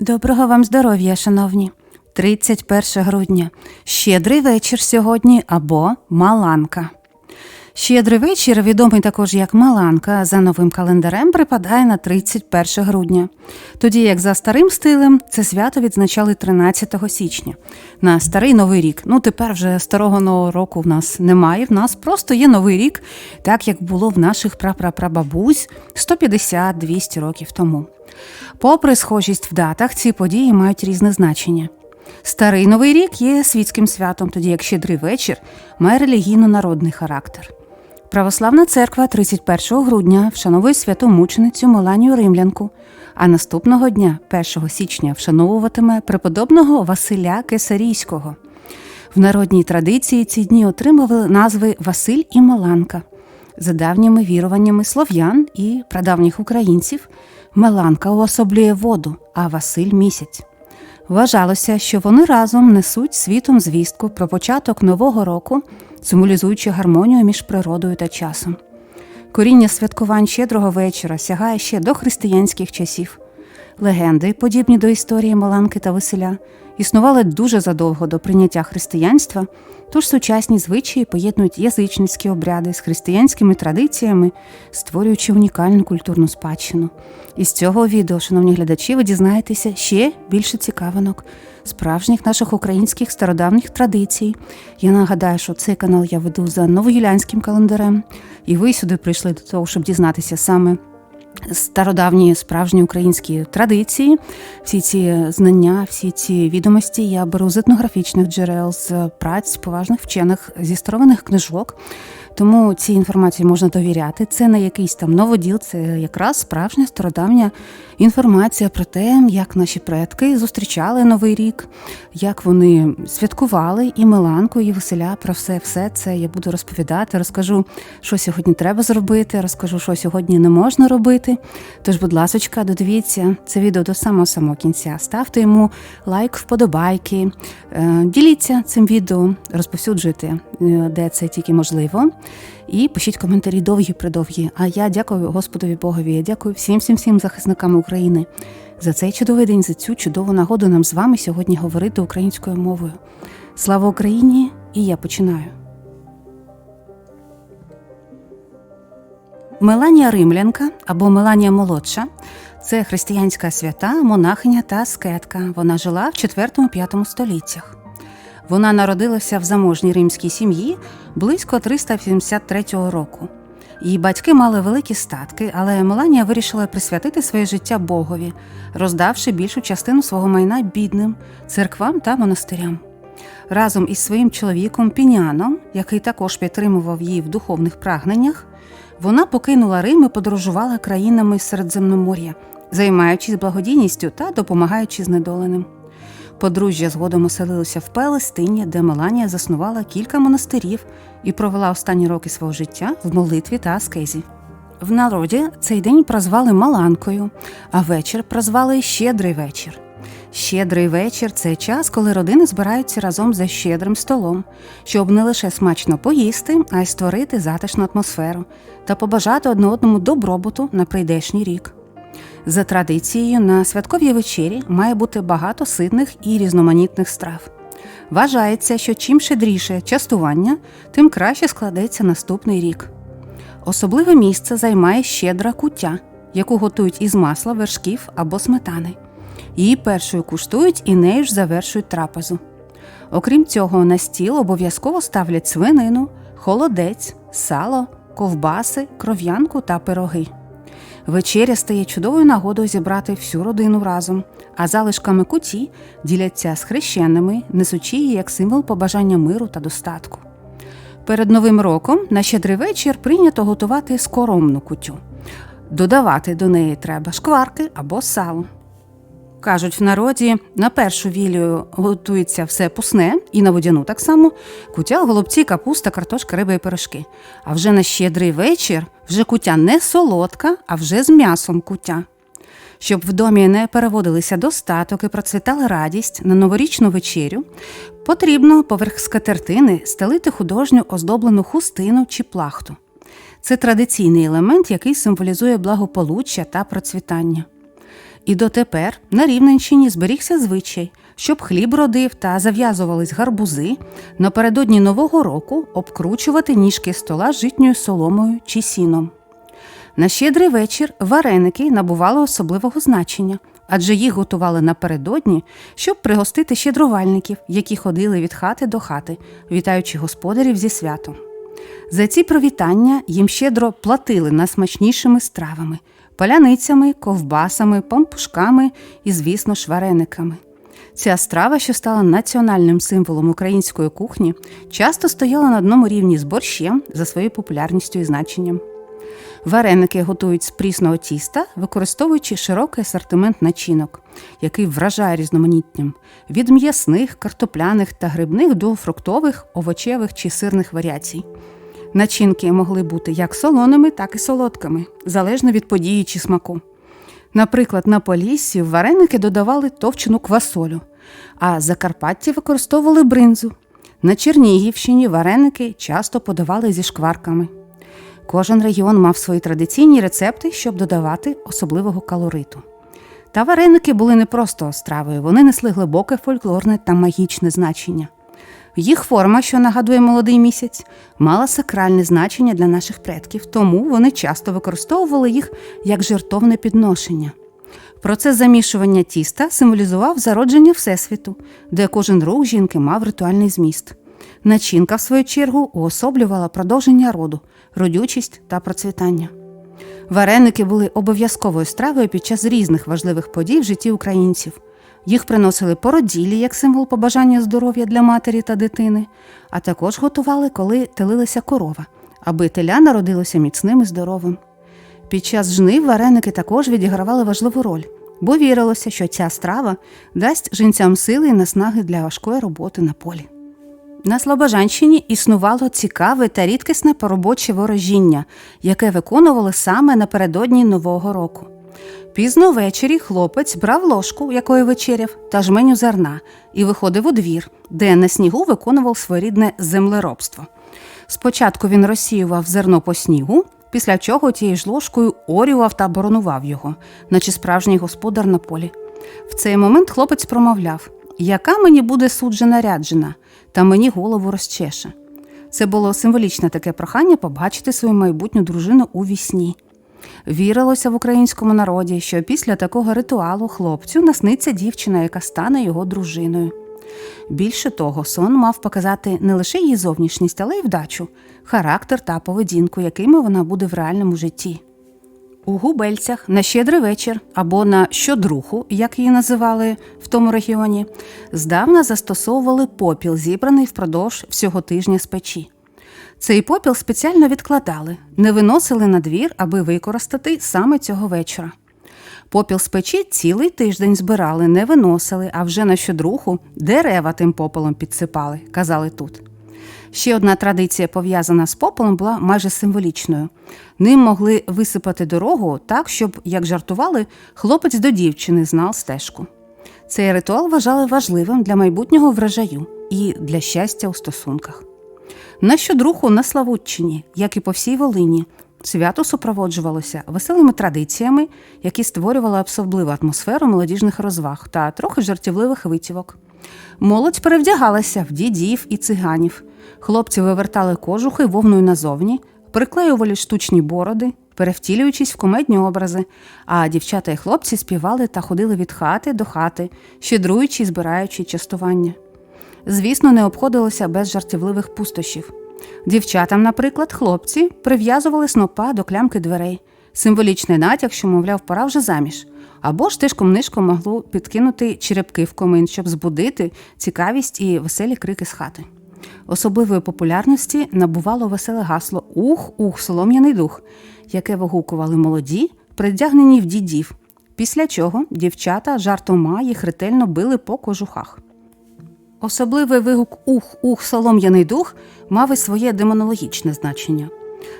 Доброго вам здоров'я, шановні. 31 грудня. Щедрий вечір сьогодні або Маланка. Щедрий вечір, відомий також як Маланка, за новим календарем припадає на 31 грудня. Тоді як за старим стилем це свято відзначали 13 січня на старий новий рік. Ну тепер вже старого нового року в нас немає. В нас просто є новий рік, так як було в наших прапрапрабабусь 150-200 років тому. Попри схожість в датах, ці події мають різне значення. Старий новий рік є світським святом, тоді як щедрий вечір має релігійно-народний характер. Православна церква 31 грудня вшановує святу мученицю Меланію Римлянку, а наступного дня, 1 січня, вшановуватиме преподобного Василя Кесарійського. В народній традиції ці дні отримали назви Василь і Меланка. За давніми віруваннями слов'ян і прадавніх українців, Меланка уособлює воду, а Василь місяць. Вважалося, що вони разом несуть світом звістку про початок нового року, символізуючи гармонію між природою та часом. Коріння святкувань щедрого вечора сягає ще до християнських часів. Легенди, подібні до історії Маланки та Василя, існували дуже задовго до прийняття християнства, тож сучасні звичаї поєднують язичницькі обряди з християнськими традиціями, створюючи унікальну культурну спадщину. Із цього відео, шановні глядачі, ви дізнаєтеся ще більше цікавинок справжніх наших українських стародавніх традицій. Я нагадаю, що цей канал я веду за новоюлянським календарем, і ви сюди прийшли до того, щоб дізнатися саме стародавні справжні українські традиції, всі ці знання, всі ці відомості я беру з етнографічних джерел, з праць поважних вчених зі старовинних книжок. Тому цій інформації можна довіряти. Це не якийсь там новоділ, це якраз справжня стародавня інформація про те, як наші предки зустрічали новий рік, як вони святкували і Миланку, і Василя. Про все все це я буду розповідати. Розкажу, що сьогодні треба зробити, розкажу, що сьогодні не можна робити. Тож, будь ласочка, додивіться це відео до самого самого кінця. Ставте йому лайк, вподобайки, е, діліться цим відео, розповсюджуйте, е, де це тільки можливо. І пишіть коментарі довгі придовгі. А я дякую Господові Богові. Я дякую всім всім всім захисникам України за цей чудовий день, за цю чудову нагоду нам з вами сьогодні говорити українською мовою. Слава Україні! І я починаю. Меланія Римлянка або Меланія Молодша це християнська свята, монахиня та аскетка. Вона жила в 4-5 століттях. Вона народилася в заможній римській сім'ї близько 373 року. Її батьки мали великі статки, але Меланія вирішила присвятити своє життя Богові, роздавши більшу частину свого майна бідним, церквам та монастирям. Разом із своїм чоловіком Піняном, який також підтримував її в духовних прагненнях, вона покинула Рим і подорожувала країнами Середземномор'я, займаючись благодійністю та допомагаючи знедоленим. Подружжя згодом оселилося в Палестині, де Меланія заснувала кілька монастирів і провела останні роки свого життя в молитві та аскезі. В народі цей день прозвали Маланкою, а вечір прозвали Щедрий вечір. Щедрий вечір це час, коли родини збираються разом за щедрим столом, щоб не лише смачно поїсти, а й створити затишну атмосферу та побажати одне одному добробуту на прийдешній рік. За традицією, на святковій вечері має бути багато ситних і різноманітних страв. Вважається, що чим щедріше частування, тим краще складеться наступний рік. Особливе місце займає щедра куття, яку готують із масла, вершків або сметани. Її першою куштують і нею ж завершують трапезу. Окрім цього, на стіл обов'язково ставлять свинину, холодець, сало, ковбаси, кров'янку та пироги. Вечеря стає чудовою нагодою зібрати всю родину разом, а залишками куті діляться з хрещеними, несучи її як символ побажання миру та достатку. Перед новим роком на щедрий вечір прийнято готувати скоромну кутю. Додавати до неї треба шкварки або сало. Кажуть, в народі на першу вілію готується все пусне, і на водяну так само кутя, голубці, капуста, картошка, риба і пирожки. А вже на щедрий вечір вже кутя не солодка, а вже з м'ясом кутя. Щоб в домі не переводилися достаток і процвітала радість на новорічну вечерю, потрібно поверх скатертини стелити художню оздоблену хустину чи плахту. Це традиційний елемент, який символізує благополуччя та процвітання. І дотепер на Рівненщині зберігся звичай, щоб хліб родив та зав'язувались гарбузи, напередодні Нового року обкручувати ніжки стола житньою соломою чи сіном. На щедрий вечір вареники набували особливого значення, адже їх готували напередодні, щоб пригостити щедрувальників, які ходили від хати до хати, вітаючи господарів зі святом. За ці привітання їм щедро платили найсмачнішими стравами паляницями, ковбасами, пампушками і, звісно, ж, варениками. Ця страва, що стала національним символом української кухні, часто стояла на одному рівні з борщем за своєю популярністю і значенням. Вареники готують з прісного тіста, використовуючи широкий асортимент начинок, який вражає різноманіттям від м'ясних, картопляних та грибних до фруктових, овочевих чи сирних варіацій. Начинки могли бути як солоними, так і солодкими, залежно від події чи смаку. Наприклад, на Поліссі вареники додавали товчену квасолю, а Закарпатті використовували бринзу. На Чернігівщині вареники часто подавали зі шкварками. Кожен регіон мав свої традиційні рецепти, щоб додавати особливого калориту. Та вареники були не просто стравою, вони несли глибоке фольклорне та магічне значення. Їх форма, що нагадує молодий місяць, мала сакральне значення для наших предків, тому вони часто використовували їх як жертовне підношення. Процес замішування тіста символізував зародження Всесвіту, де кожен рух жінки мав ритуальний зміст. Начинка, в свою чергу, уособлювала продовження роду, родючість та процвітання. Вареники були обов'язковою стравою під час різних важливих подій в житті українців. Їх приносили породілі як символ побажання здоров'я для матері та дитини, а також готували, коли телилася корова, аби теля народилося міцним і здоровим. Під час жнив вареники також відігравали важливу роль, бо вірилося, що ця страва дасть жінцям сили і наснаги для важкої роботи на полі. На Слобожанщині існувало цікаве та рідкісне поробоче ворожіння, яке виконували саме напередодні Нового року. Пізно ввечері хлопець брав ложку, якою вечеряв, та жменю зерна, і виходив у двір, де на снігу виконував своєрідне землеробство. Спочатку він розсіював зерно по снігу, після чого тією ж ложкою орював та боронував його, наче справжній господар на полі. В цей момент хлопець промовляв: Яка мені буде суджена ряджена, та мені голову розчеше. Це було символічне таке прохання побачити свою майбутню дружину у вісні. Вірилося в українському народі, що після такого ритуалу хлопцю насниться дівчина, яка стане його дружиною. Більше того, сон мав показати не лише її зовнішність, але й вдачу, характер та поведінку, якими вона буде в реальному житті. У губельцях на щедрий вечір або на щодруху, як її називали в тому регіоні, здавна застосовували попіл, зібраний впродовж всього тижня з печі. Цей попіл спеціально відкладали, не виносили на двір, аби використати саме цього вечора. Попіл з печі цілий тиждень збирали, не виносили, а вже на щодруху дерева тим попелом підсипали, казали тут. Ще одна традиція, пов'язана з попелом, була майже символічною. Ним могли висипати дорогу так, щоб, як жартували, хлопець до дівчини знав стежку. Цей ритуал вважали важливим для майбутнього врожаю і для щастя у стосунках. На щодруху на Славутчині, як і по всій Волині, свято супроводжувалося веселими традиціями, які створювали особливу атмосферу молодіжних розваг та трохи жартівливих витівок. Молодь перевдягалася в дідів і циганів. Хлопці вивертали кожухи вовною назовні, приклеювали штучні бороди, перевтілюючись в комедні образи, а дівчата і хлопці співали та ходили від хати до хати, щедруючи і збираючи частування. Звісно, не обходилося без жартівливих пустощів. Дівчатам, наприклад, хлопці прив'язували снопа до клямки дверей, символічний натяк, що, мовляв, пора вже заміж, або ж тишком нишком могло підкинути черепки в комин, щоб збудити цікавість і веселі крики з хати. Особливої популярності набувало веселе гасло Ух, ух, солом'яний дух, яке вигукували молоді, придягнені в дідів, після чого дівчата жартома їх ретельно били по кожухах. Особливий вигук Ух, ух, солом'яний дух мав і своє демонологічне значення.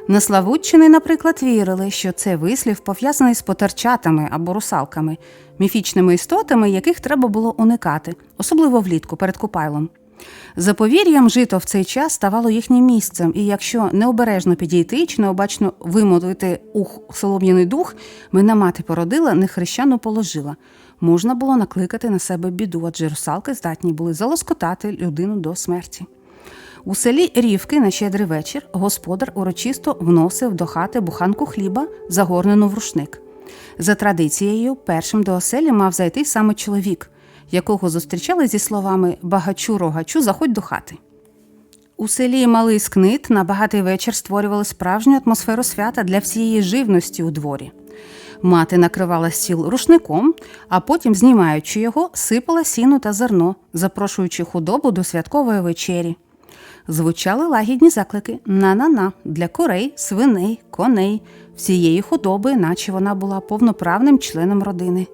На Славутчини, наприклад, вірили, що це вислів пов'язаний з потерчатами або русалками, міфічними істотами, яких треба було уникати, особливо влітку перед Купайлом. За повір'ям, жито в цей час ставало їхнім місцем, і якщо необережно підійти чи необачно вимовити ух солом'яний дух, мене мати породила, не хрещану положила. Можна було накликати на себе біду, адже русалки здатні були залоскотати людину до смерті. У селі Рівки на щедрий вечір господар урочисто вносив до хати буханку хліба, загорнену в рушник. За традицією, першим до оселі мав зайти саме чоловік, якого зустрічали зі словами Багачу рогачу, заходь до хати. У селі Малий Скнит на багатий вечір створювали справжню атмосферу свята для всієї живності у дворі. Мати накривала стіл рушником, а потім, знімаючи його, сипала сіно та зерно, запрошуючи худобу до святкової вечері. Звучали лагідні заклики на-на-на для курей, свиней, коней, всієї худоби, наче вона була повноправним членом родини.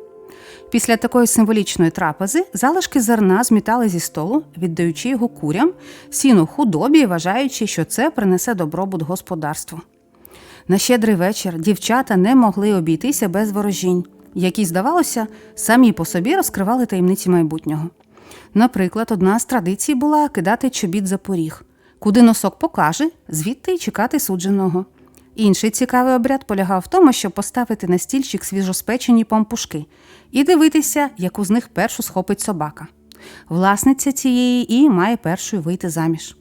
Після такої символічної трапези залишки зерна змітали зі столу, віддаючи його курям, сіну худобі, вважаючи, що це принесе добробут господарству. На щедрий вечір дівчата не могли обійтися без ворожінь, які, здавалося, самі по собі розкривали таємниці майбутнього. Наприклад, одна з традицій була кидати чобіт за поріг, куди носок покаже, звідти й чекати судженого. Інший цікавий обряд полягав в тому, щоб поставити на стільчик свіжоспечені пампушки і дивитися, яку з них першу схопить собака. Власниця цієї і має першою вийти заміж.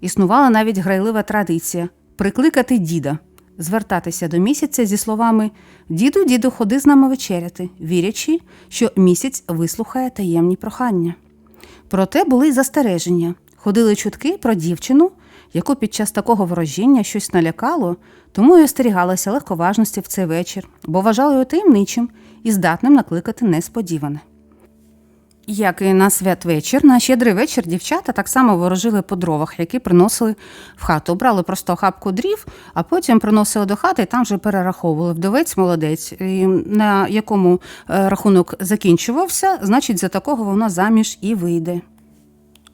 Існувала навіть грайлива традиція прикликати діда, звертатися до місяця зі словами Діду, діду, ходи з нами вечеряти, вірячи, що місяць вислухає таємні прохання. Проте були й застереження. Ходили чутки про дівчину, яку під час такого ворожіння щось налякало, тому й остерігалася легковажності в цей вечір, бо вважали його таємничим і здатним накликати несподіване. Як і на святвечір, на щедрий вечір дівчата так само ворожили по дровах, які приносили в хату. Брали просто хапку дрів, а потім приносили до хати і там вже перераховували вдовець, молодець, і на якому е, рахунок закінчувався, значить, за такого вона заміж і вийде.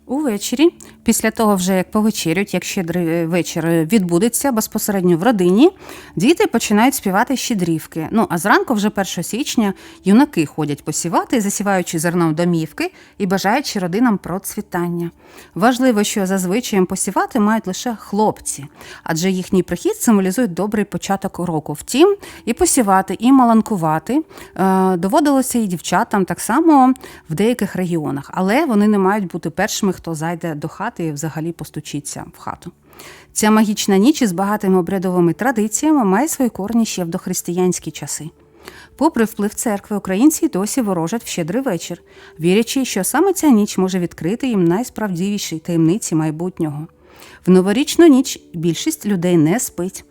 Увечері, після того, вже як повечерють, як щедрий вечір відбудеться безпосередньо в родині, діти починають співати щедрівки. Ну а зранку, вже 1 січня, юнаки ходять посівати, засіваючи зерном домівки і бажаючи родинам процвітання. Важливо, що зазвичай посівати мають лише хлопці, адже їхній прихід символізує добрий початок року. Втім, і посівати, і маланкувати е, доводилося і дівчатам так само в деяких регіонах, але вони не мають бути першими, хто зайде до хати і взагалі постучіться в хату. Ця магічна ніч із багатими обрядовими традиціями має свої корні ще в дохристиянські часи. Попри вплив церкви, українці досі ворожать в щедрий вечір, вірячи, що саме ця ніч може відкрити їм найсправдивіші таємниці майбутнього. В новорічну ніч більшість людей не спить.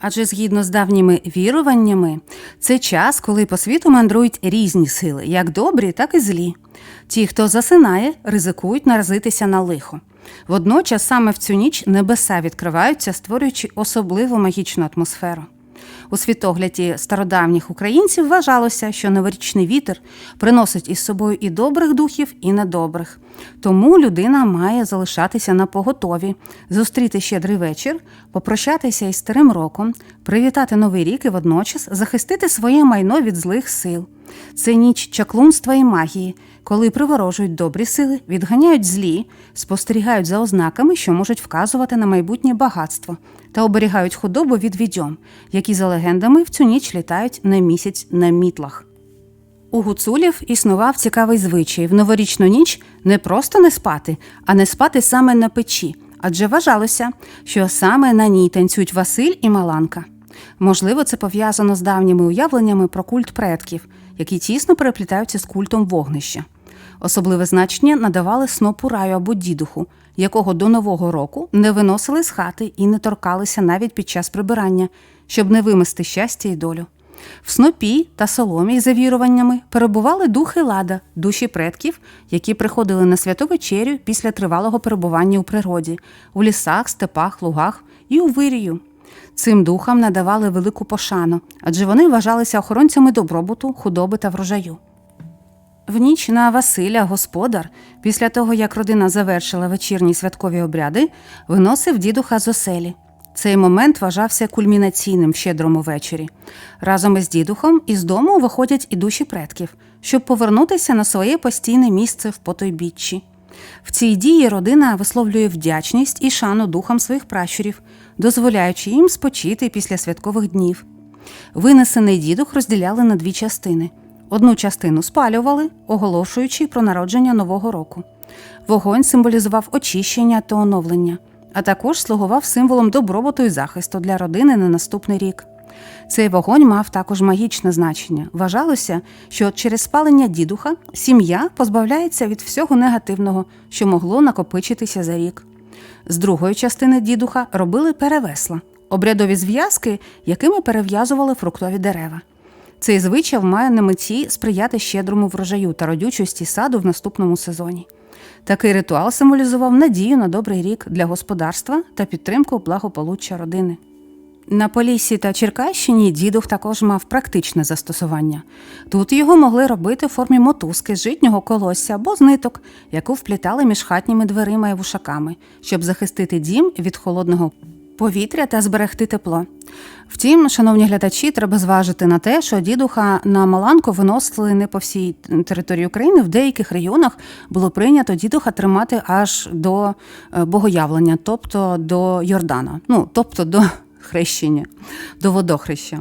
Адже згідно з давніми віруваннями, це час, коли по світу мандрують різні сили, як добрі, так і злі. Ті, хто засинає, ризикують наразитися на лихо. Водночас саме в цю ніч небеса відкриваються, створюючи особливу магічну атмосферу. У світогляді стародавніх українців вважалося, що новорічний вітер приносить із собою і добрих духів, і недобрих. Тому людина має залишатися на поготові, зустріти щедрий вечір, попрощатися із старим роком, привітати новий рік і водночас захистити своє майно від злих сил. Це ніч чаклунства і магії, коли приворожують добрі сили, відганяють злі, спостерігають за ознаками, що можуть вказувати на майбутнє багатство, та оберігають худобу від відьом, які за легендами в цю ніч літають на місяць на мітлах. У гуцулів існував цікавий звичай в новорічну ніч не просто не спати, а не спати саме на печі, адже вважалося, що саме на ній танцюють Василь і Маланка. Можливо, це пов'язано з давніми уявленнями про культ предків, які тісно переплітаються з культом вогнища. Особливе значення надавали снопу раю або дідуху, якого до Нового року не виносили з хати і не торкалися навіть під час прибирання, щоб не вимести щастя і долю. В снопі та соломі, за віруваннями, перебували духи лада, душі предків, які приходили на святу вечерю після тривалого перебування у природі, у лісах, степах, лугах і у вирію. Цим духам надавали велику пошану, адже вони вважалися охоронцями добробуту, худоби та врожаю. В ніч на Василя господар, після того як родина завершила вечірні святкові обряди, виносив дідуха з оселі. Цей момент вважався кульмінаційним в щедрому вечорі. Разом із дідухом із дому виходять і душі предків, щоб повернутися на своє постійне місце в потойбіччі. В цій дії родина висловлює вдячність і шану духам своїх пращурів, дозволяючи їм спочити після святкових днів. Винесений дідух розділяли на дві частини. Одну частину спалювали, оголошуючи про народження нового року. Вогонь символізував очищення та оновлення, а також слугував символом добробуту і захисту для родини на наступний рік. Цей вогонь мав також магічне значення. Вважалося, що через спалення дідуха сім'я позбавляється від всього негативного, що могло накопичитися за рік. З другої частини дідуха робили перевесла, обрядові зв'язки, якими перев'язували фруктові дерева. Цей звичай має на меті сприяти щедрому врожаю та родючості саду в наступному сезоні. Такий ритуал символізував надію на добрий рік для господарства та підтримку благополуччя родини. На Поліссі та Черкащині дідух також мав практичне застосування. Тут його могли робити в формі мотузки з житнього колосся або з ниток, яку вплітали між хатніми дверима і вушаками, щоб захистити дім від холодного повітря та зберегти тепло. Втім, шановні глядачі, треба зважити на те, що дідуха на Маланку виносили не по всій території України. В деяких регіонах було прийнято дідуха тримати аж до е, богоявлення, тобто до Йордана, ну тобто до хрещення, до водохреща.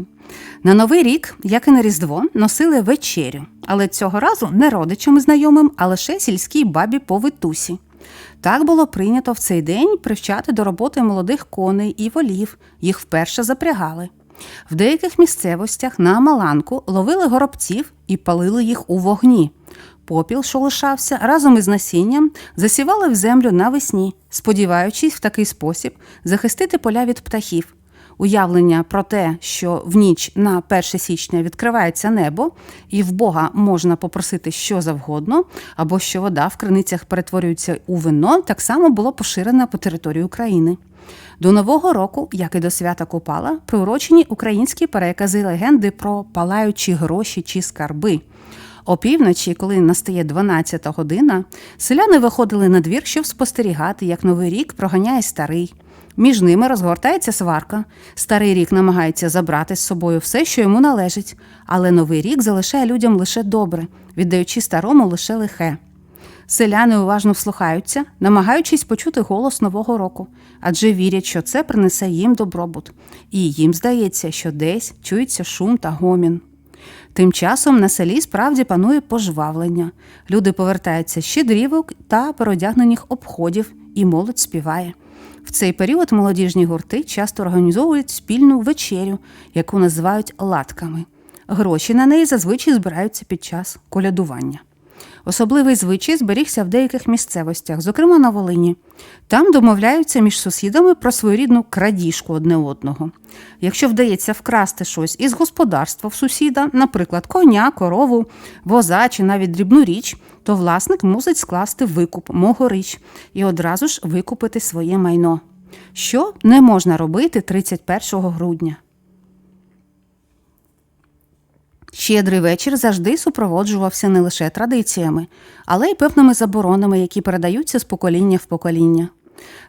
На Новий рік, як і на Різдво, носили вечерю, але цього разу не родичам і знайомим, а лише сільській бабі по витусі. Так було прийнято в цей день привчати до роботи молодих коней і волів, їх вперше запрягали. В деяких місцевостях на Маланку ловили горобців і палили їх у вогні. Попіл, що лишався, разом із насінням засівали в землю навесні, сподіваючись в такий спосіб захистити поля від птахів. Уявлення про те, що в ніч на 1 січня відкривається небо, і в Бога можна попросити що завгодно, або що вода в криницях перетворюється у вино, так само було поширено по території України. До Нового року, як і до свята Купала, приурочені українські перекази легенди про палаючі гроші чи скарби. Опівночі, коли настає 12 година, селяни виходили на двір, щоб спостерігати, як новий рік проганяє старий. Між ними розгортається сварка. Старий рік намагається забрати з собою все, що йому належить, але новий рік залишає людям лише добре, віддаючи старому лише лихе. Селяни уважно вслухаються, намагаючись почути голос нового року, адже вірять, що це принесе їм добробут, і їм здається, що десь чується шум та гомін. Тим часом на селі справді панує пожвавлення. Люди повертаються з щедрівок та переодягнених обходів, і молодь співає. В цей період молодіжні гурти часто організовують спільну вечерю, яку називають латками. Гроші на неї зазвичай збираються під час колядування. Особливий звичай зберігся в деяких місцевостях, зокрема на Волині. Там домовляються між сусідами про своєрідну крадіжку одне одного. Якщо вдається вкрасти щось із господарства в сусіда, наприклад, коня, корову, воза чи навіть дрібну річ, то власник мусить скласти викуп могорич і одразу ж викупити своє майно. Що не можна робити 31 грудня. Щедрий вечір завжди супроводжувався не лише традиціями, але й певними заборонами, які передаються з покоління в покоління.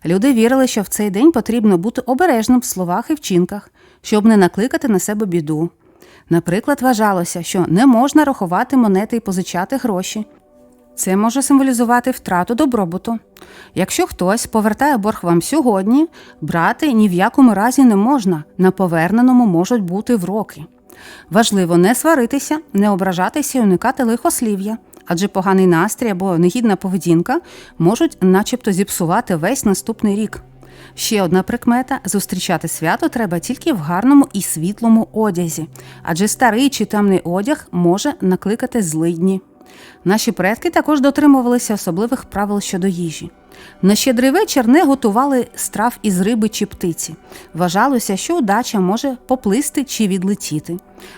Люди вірили, що в цей день потрібно бути обережним в словах і вчинках, щоб не накликати на себе біду. Наприклад, вважалося, що не можна рахувати монети і позичати гроші. Це може символізувати втрату добробуту. Якщо хтось повертає борг вам сьогодні, брати ні в якому разі не можна, на поверненому можуть бути вроки. Важливо не сваритися, не ображатися і уникати лихослів'я, адже поганий настрій або негідна поведінка можуть начебто зіпсувати весь наступний рік. Ще одна прикмета: зустрічати свято треба тільки в гарному і світлому одязі, адже старий чи темний одяг може накликати злидні. Наші предки також дотримувалися особливих правил щодо їжі. На щедрий вечір не готували страв із риби чи птиці. Вважалося, що удача може поплисти чи відлетіти.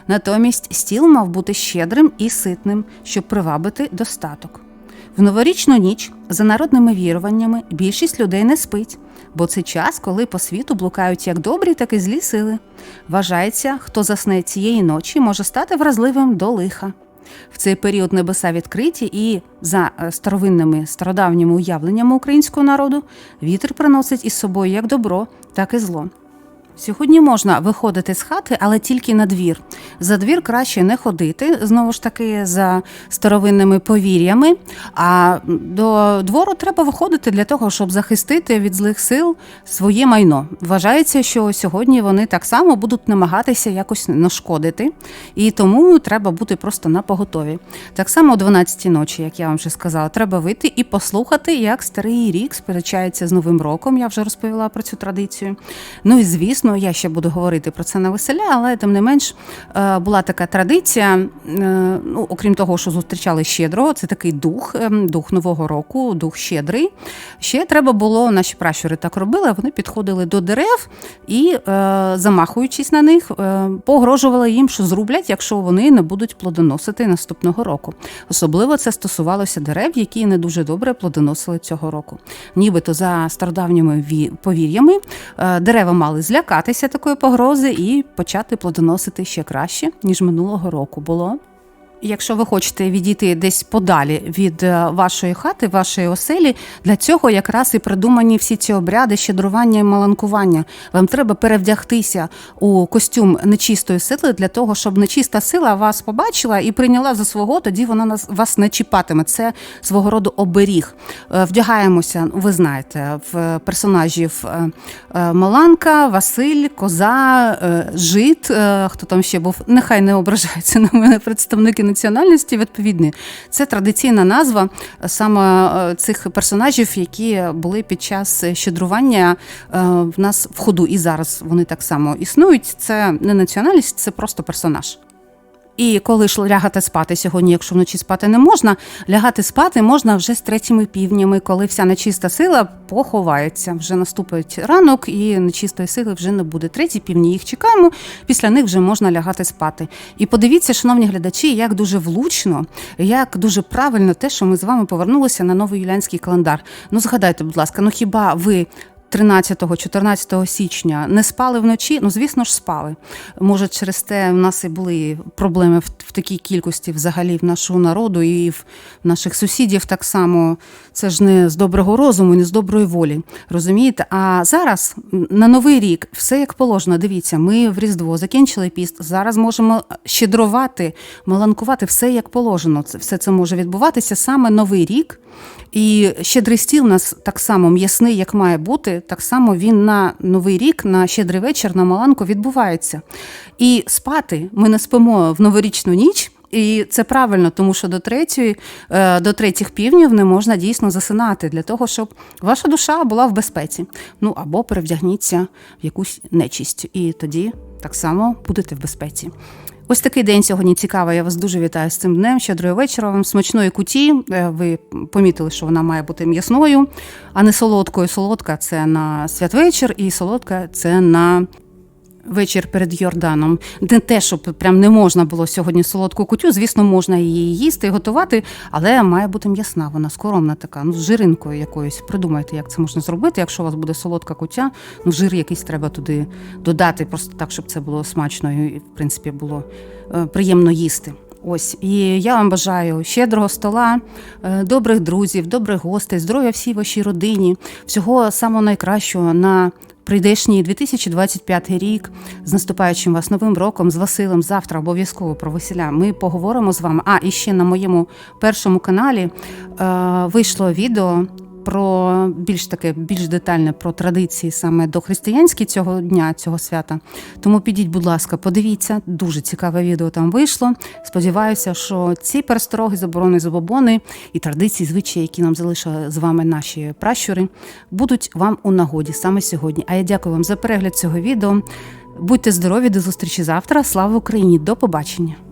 Натомість стіл мав бути щедрим і ситним, щоб привабити достаток. В новорічну ніч, за народними віруваннями, більшість людей не спить, бо це час, коли по світу блукають як добрі, так і злі сили. Вважається, хто засне цієї ночі, може стати вразливим до лиха. В цей період небеса відкриті, і за е, старовинними стародавніми уявленнями українського народу вітер приносить із собою як добро, так і зло. Сьогодні можна виходити з хати, але тільки на двір. За двір краще не ходити, знову ж таки, за старовинними повір'ями. А до двору треба виходити для того, щоб захистити від злих сил своє майно. Вважається, що сьогодні вони так само будуть намагатися якось нашкодити, і тому треба бути просто на поготові. Так само о 12-й ночі, як я вам вже сказала, треба вийти і послухати, як старий рік сперечається з Новим роком. Я вже розповіла про цю традицію. Ну і звісно, я ще буду говорити про це на веселя, але тим не менш е, була така традиція. е, Ну, окрім того, що зустрічали щедрого, це такий дух, ем, дух нового року, дух щедрий. Ще треба було, наші пращури так робили, вони підходили до дерев і, е, замахуючись на них, е, погрожували їм, що зрублять, якщо вони не будуть плодоносити наступного року. Особливо це стосувалося дерев, які не дуже добре плодоносили цього року. Нібито за стародавніми повір'ями е, дерева мали злякатися такої погрози і почати плодоносити ще краще, ніж минулого року було. Якщо ви хочете відійти десь подалі від е, вашої хати, вашої оселі, для цього якраз і придумані всі ці обряди щедрування і маланкування. Вам треба перевдягтися у костюм нечистої сили для того, щоб нечиста сила вас побачила і прийняла за свого, тоді вона вас не чіпатиме. Це свого роду оберіг. Е, Вдягаємося, ви знаєте, в персонажів е, Маланка, Василь, Коза, Жит. Хто там ще був? Нехай не ображаються на мене представники національності відповідні. Це традиційна назва саме е, цих персонажів, які були під час щедрування е, в нас в ходу. І зараз вони так само існують. Це не національність, це просто персонаж. І коли ж лягати спати сьогодні, якщо вночі спати не можна, лягати спати можна вже з третіми півнями, коли вся нечиста сила поховається. Вже наступить ранок, і нечистої сили вже не буде. Треті півні їх чекаємо. Після них вже можна лягати спати. І подивіться, шановні глядачі, як дуже влучно, як дуже правильно те, що ми з вами повернулися на новий юліанський календар. Ну згадайте, будь ласка, ну хіба ви 13-14 січня не спали вночі? Ну, звісно ж, спали. Може, через те в нас і були проблеми в, в такій кількості взагалі в нашого народу і в наших сусідів так само. Це ж не з доброго розуму, не з доброї волі. Розумієте? А зараз на новий рік все як положено. Дивіться, ми в Різдво закінчили піст. Зараз можемо щедрувати, маланкувати все як положено. Це все це може відбуватися саме новий рік. І щедрий стіл у нас так само м'ясний, як має бути, так само він на новий рік, на щедрий вечір, на маланку відбувається. І спати ми не спимо в новорічну ніч. І це правильно, тому що до третьої, е, до третіх півнів не можна дійсно засинати для того, щоб ваша душа була в безпеці. Ну або перевдягніться в якусь нечисть, і тоді так само будете в безпеці. Ось такий день сьогодні цікавий. Я вас дуже вітаю з цим днем. Щедрого вечора вам смачної куті. Е, Ви помітили, що вона має бути м'ясною, а не солодкою. Солодка це на святвечір, і солодка це на вечір перед Йорданом. Не те, щоб прям не можна було сьогодні солодку кутю. Звісно, можна її їсти і готувати, але має бути м'ясна. Вона скоромна така, ну з жиринкою якоюсь. Придумайте, як це можна зробити. Якщо у вас буде солодка кутя, ну жир якийсь треба туди додати, просто так, щоб це було смачно і, в принципі, було е, приємно їсти. Ось і я вам бажаю щедрого стола, е, добрих друзів, добрих гостей, здоров'я всій вашій родині, всього самого найкращого на прийдешній 2025 рік. З наступаючим вас новим роком, з Василем. Завтра обов'язково про весіля. Ми поговоримо з вами. А і ще на моєму першому каналі е, вийшло відео. Про більш таке, більш детальне про традиції саме дохристиянські цього дня, цього свята. Тому підіть, будь ласка, подивіться, дуже цікаве відео там вийшло. Сподіваюся, що ці перестороги, заборони, забобони і традиції, звичаї, які нам залишили з вами наші пращури, будуть вам у нагоді саме сьогодні. А я дякую вам за перегляд цього відео. Будьте здорові, до зустрічі завтра. Слава Україні! До побачення!